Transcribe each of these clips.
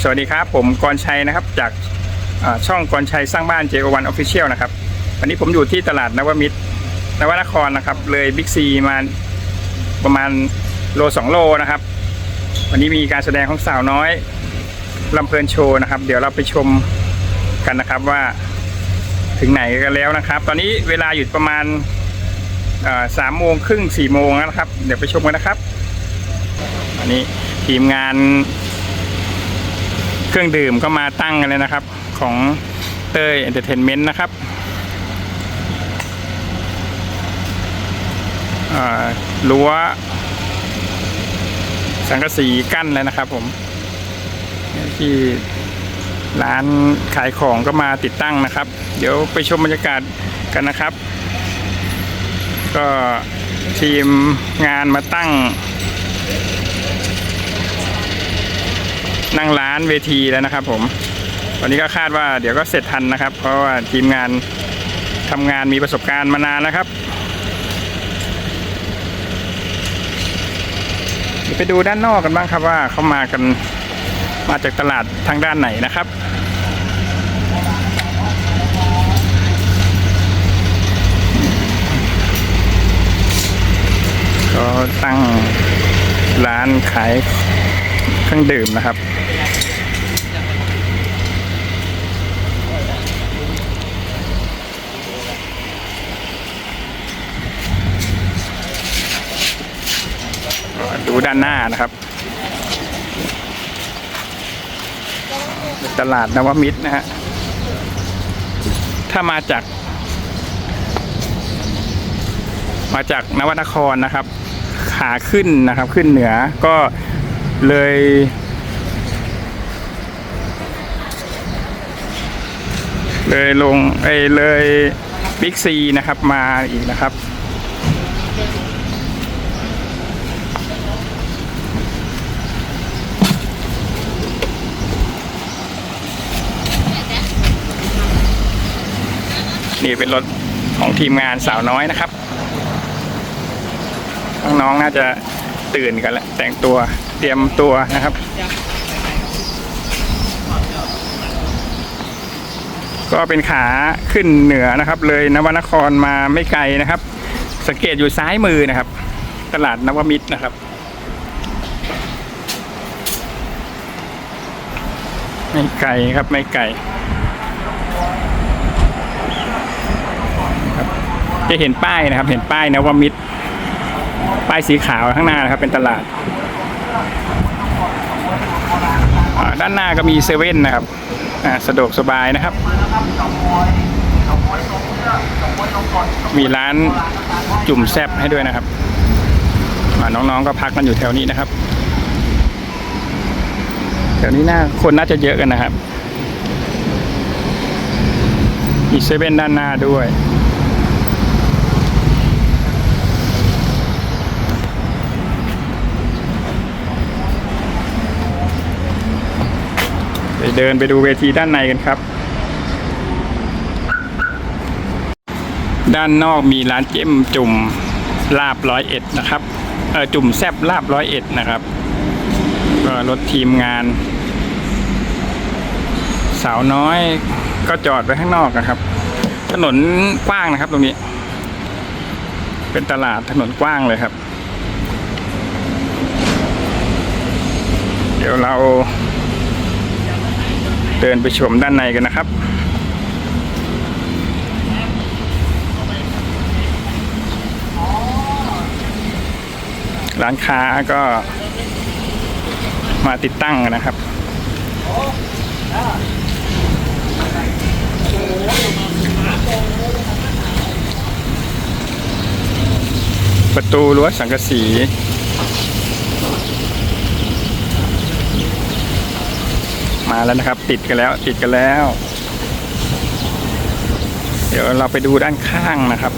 สวัสดีครับ ผมกรชัยนะครับ จากช่องกรชัยสร้างบ้าน JO1 Official นะครับ วันนี้ผมอยู่ที่ตลาดนวมิตรนวนครนะครับ เลยบิ๊กซีมาประมาณโลสองโลนะครับ วันนี้มีการแสดงของสาวน้อยลำเพลินโชว์นะครับ เดี๋ยวเราไปชมกันนะครับว่าถึงไหนกันแล้วนะครับ ตอนนี้เวลาอยู่ประมาณสามโมงครึ่งสี่โมงนะครับ เดี๋ยวไปชมกันนะครับ อันนี้ทีมงาน เครื่องดื่มก็มาตั้งกันเลยนะครับ ของเต้ยเอนเตอร์เทนเมนต์นะครับอ่ารั้วสังกะสีกั้นเลยนะครับผมที่ร้านขายของก็มาติดตั้งนะครับ เดี๋ยวไปชมบรรยากาศกันนะครับ ก็ทีมงานมาตั้ง นั่งร้านเวทีแล้วนะครับ ผมตอนนี้ก็คาดว่าเดี๋ยวก็เสร็จทันนะครับ เพราะว่าทีมงานทำงานมีประสบการณ์มานานแล้วครับไปดูด้านนอกกันบ้างครับว่าเขามากันมาจากตลาดทางด้านไหนนะครับก็ตั้งร้านขาย เครื่องดื่มนะครับ ดูด้านหน้านะครับ ตลาดนวมิตรนะฮะ ถ้ามาจาก มาจากนวนครนะครับ ขาขึ้นนะครับ ขึ้นเหนือก็ เลย เลยลงเอเลยบิ๊กซีนะครับมาอีกนะครับ นี่เป็นรถของทีมงานสาวน้อยนะครับ น้องๆน่าจะตื่นกันแล้วแต่งตัว เตรียมตัวนะครับ ก็เป็นขาขึ้นเหนือนะครับ เลยนวนครมาไม่ไกลนะครับ สังเกตอยู่ซ้ายมือนะครับ ตลาดนวมิตรนะครับไม่ไกลครับไม่ไกลครับจะเห็นป้ายนะครับ เห็นป้ายนวมิตร ป้ายสีขาวข้างหน้านะครับ เป็นตลาด ด้านหน้าก็มีเซเว่นนะครับสะดวกสบายนะครับ มีร้านจุ่มแซบให้ด้วยนะครับน้องๆก็พักกันอยู่แถวนี้นะครับ แถวนี้น่าคนน่าจะเยอะกันนะครับ มีเซเว่นด้านหน้าด้วย เดินไปดูเวทีด้านในกันครับ ด้านนอกมีร้านเจ้มจุ่มลาบร้อยเอ็ดนะครับเออจุ่มแซบลาบร้อยเอ็ดนะครับก็รถทีมงาน สาวน้อยก็จอดไว้ข้างนอกนะครับ ถนนกว้างนะครับ ตรงนี้ เป็นตลาดถนนกว้างเลยครับ เดี๋ยวเรา เดินไปชมด้านในกันนะครับ ร้านค้าก็มาติดตั้งนะครับ ประตูรั้วสังกะสี มาแล้วนะครับ ติดกันแล้วติดกันแล้ว เดี๋ยวเราไปดูด้านข้างนะครับ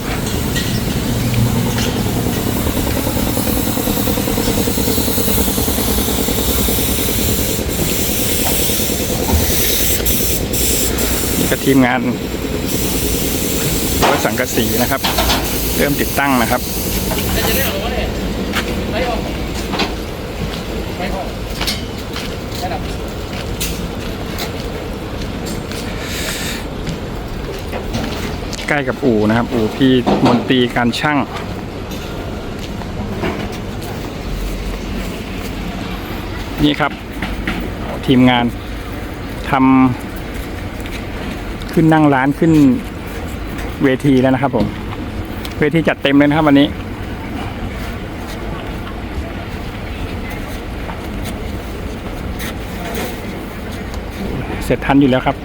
ก็ทีมงานรถสังกะสีนะครับ เริ่มติดตั้งนะครับ ใกล้กับอู่นะครับ อู่พี่มนตรีการช่างนี่ครับ ทีมงานทำขึ้นนั่งร้านขึ้นเวทีแล้วนะครับผม เวทีจัดเต็มเลยนะครับวันนี้ เสร็จทันอยู่แล้วครับ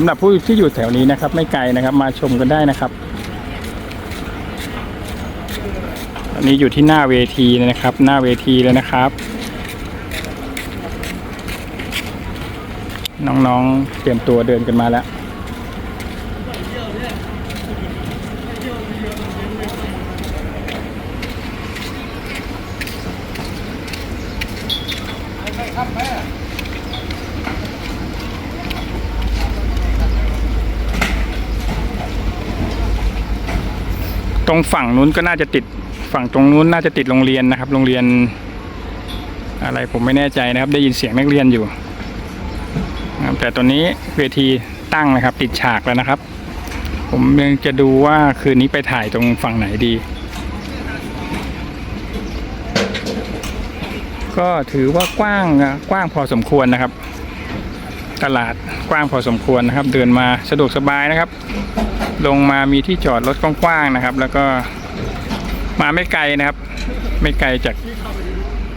สำหรับผู้ที่อยู่แถวนี้นะครับ ไม่ไกลนะครับ มาชมกันได้นะครับอันนี้อยู่ที่หน้าเวทีนะครับ หน้าเวทีเลยนะครับ น้องๆเตรียมตัวเดินกันมาแล้ว รงฝั่งนู้นก็น่าจะติดฝั่งตรงนู้นน่าจะติดโรงเรียนนะครับ โรงเรียน อะไรผมไม่แน่ใจนะครับ ได้ยินเสียงนักเรียนอยู่แต่ตอนนี้เวทีตั้งนะครับ ติดฉากแล้วนะครับ ผมยังจะดูว่าคืนนี้ไปถ่ายตรงฝั่งไหนดี ก็ถือว่ากว้างกว้างพอสมควรนะครับ ตลาดกว้างพอสมควรนะครับ เดินมาสะดวกสบายนะครับ ลงมามีที่จอดรถกว้างๆนะครับ แล้วก็มาไม่ไกลนะครับ ไม่ไกลจาก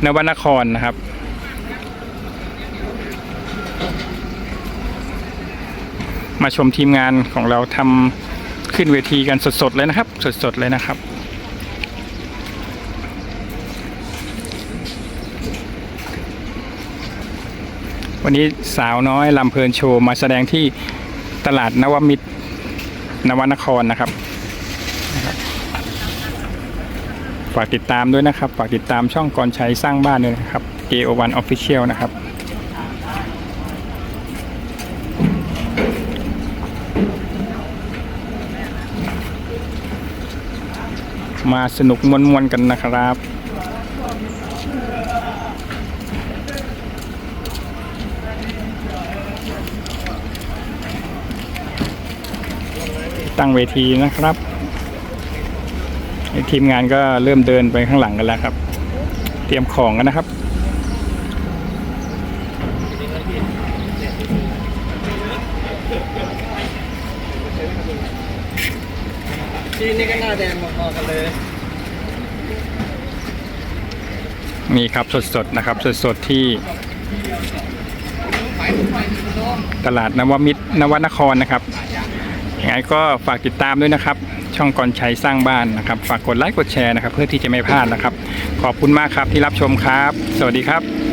นวนครนะครับ มาชมทีมงานของเราทำขึ้นเวทีกันสดๆเลยนะครับ สดๆเลยนะครับวันนี้สาวน้อยลำเพลินโชว์มาแสดงที่ตลาดนวมิตร นวนครนะครับนะครับ ฝากติดตามด้วยนะครับ ฝากติดตามช่องกรชัยสร้างบ้านด้วยนะครับ JO1 Official นะครับมาสนุกมวนๆกันนะครับ ตั้งเวทีนะครับทีมงานก็เริ่มเดินไปข้างหลังกันแล้วครับ เตรียมของกันนะครับที่นี่ก็หน้าแดงพอๆกันเลยมีครับสดๆนะครับสดๆที่ตลาดนวมิตรนวนครนะครับ ยังไงก็ฝากติดตามด้วยนะครับ ช่องกรชัยสร้างบ้านนะครับ ฝากกดไลค์กดแชร์นะครับ เพื่อที่จะไม่พลาดนะครับ ขอบคุณมากครับที่รับชมครับ สวัสดีครับ